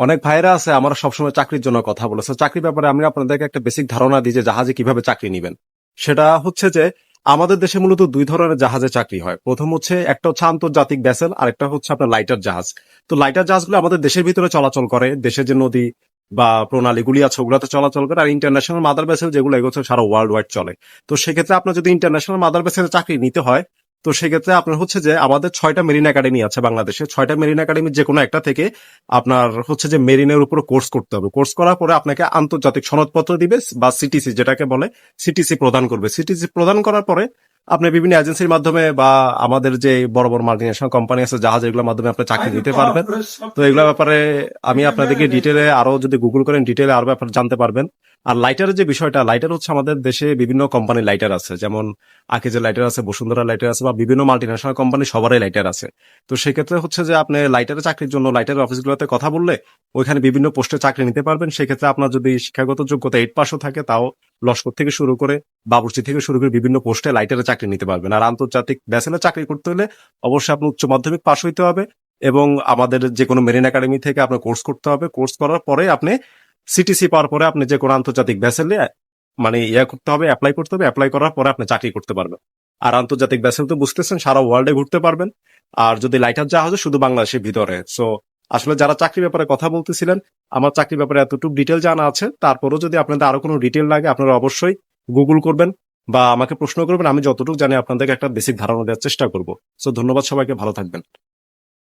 অনেক ভাইরা আছে আমার সবসময় চাকরির জন্য কথা বলেছে চাকরির ব্যাপারে আমি আপনাদেরকে একটা বেসিক ধারণা দিই যে জাহাজে কীভাবে চাকরি নেবেন। সেটা হচ্ছে যে, আমাদের দেশে মূলত দুই ধরনের জাহাজে চাকরি হয়। প্রথম হচ্ছে একটা হচ্ছে আন্তর্জাতিক ভ্যাসেল আর একটা হচ্ছে আপনার লাইটার জাহাজ। তো লাইটার জাহাজগুলো আমাদের দেশের ভিতরে চলাচল করে, দেশের যে নদী বা প্রণালীগুলি আছে, ওগুলোতে চলাচল করে, আর ইন্টারন্যাশনাল মাদার ভ্যাসেল যেগুলো এগুলো হচ্ছে সারা ওয়ার্ল্ড ওয়াইড চলে। তো সেক্ষেত্রে আপনার যদি ইন্টারন্যাশনাল মাদার ভ্যাসেলে চাকরি নিতে হয় তো সেক্ষেত্রে আপনার হচ্ছে যে আমাদের ছয়টা মেরিন একাডেমি আছে বাংলাদেশে। ছয়টা মেরিন একাডেমির যে কোনো একটা থেকে আপনার হচ্ছে যে মেরিনের উপর কোর্স করতে হবে। কোর্স করার পরে আপনাকে আন্তর্জাতিক সনদপত্র দিবে বা সিটিসি যেটাকে বলে সিটিসি প্রদান করবে। সিটিসি প্রদান করার পরে আপনি বিভিন্ন এজেন্সির মাধ্যমে বা আমাদের যে বড় বড় মাল্টিনেশনাল কোম্পানি আছে জাহাজ এগুলোর মাধ্যমে আপনি চাকরি দিতে পারবেন। তো এগুলোর ব্যাপারে আমি আপনাদেরকে ডিটেলে আরও যদি গুগল করেন ডিটেলে আরও ব্যাপারে জানতে পারবেন। আর লাইটারের যে বিষয়টা লাইটার হচ্ছে আমাদের দেশে বিভিন্ন কোম্পানির লাইটার আছে। যেমন আকিজের লাইটার আছে, বসুন্ধরা লাইটার আছে বা বিভিন্ন মাল্টিনেশনাল কোম্পানি সবারই লাইটার আছে। তো সেক্ষেত্রে হচ্ছে যে আপনি লাইটারের চাকরির জন্য লাইটারের অফিসগুলোতে কথা বললে ওইখানে বিভিন্ন পোস্টে চাকরি নিতে পারবেন। সেক্ষেত্রে আপনার যদি শিক্ষাগত যোগ্যতা এইট পাসও থাকে, তাও লস্কর থেকে শুরু করে বাবুর্চি থেকে শুরু করে বিভিন্ন পোস্টে লাইটারে চাকরি নিতে পারবেন। আর আন্তর্জাতিক ব্যাসেলে চাকরি করতে হলে অবশ্যই আপনি উচ্চ মাধ্যমিক পাশ হইতে হবে এবং আমাদের যে কোনো মেরিন একাডেমি থেকে আপনার কোর্স করতে হবে। কোর্স করার পরে আপনি সিটিসি পাওয়ার পরে আপনি যে কোনো আন্তর্জাতিক ব্যাসেলে মানে ইয়ে করতে হবে অ্যাপ্লাই করতে হবে অ্যাপ্লাই করার পরে আপনি চাকরি করতে পারবেন। আর আন্তর্জাতিক ব্যাসেল তো বুঝতেছেন, সারা ওয়ার্ল্ডে ঘুরতে পারবেন। আর যদি লাইটার জাহাজও, শুধু বাংলাদেশের ভিতরে। সো আসলে যারা চাকরি ব্যাপারে কথা বলতেছিলেন, আমার চাকরি ব্যাপারে এতটুকু ডিটেল জানা আছে। তারপরও যদি আপনাদের আরও কোনো ডিটেল লাগে, আপনারা অবশ্যই গুগল করবেন বা আমাকে প্রশ্ন করবেন। আমি যতটুকু জানি, আপনাদেরকে একটা বেসিক ধারণা দেওয়ার চেষ্টা করব। সো ধন্যবাদ সবাইকে, ভালো থাকবেন।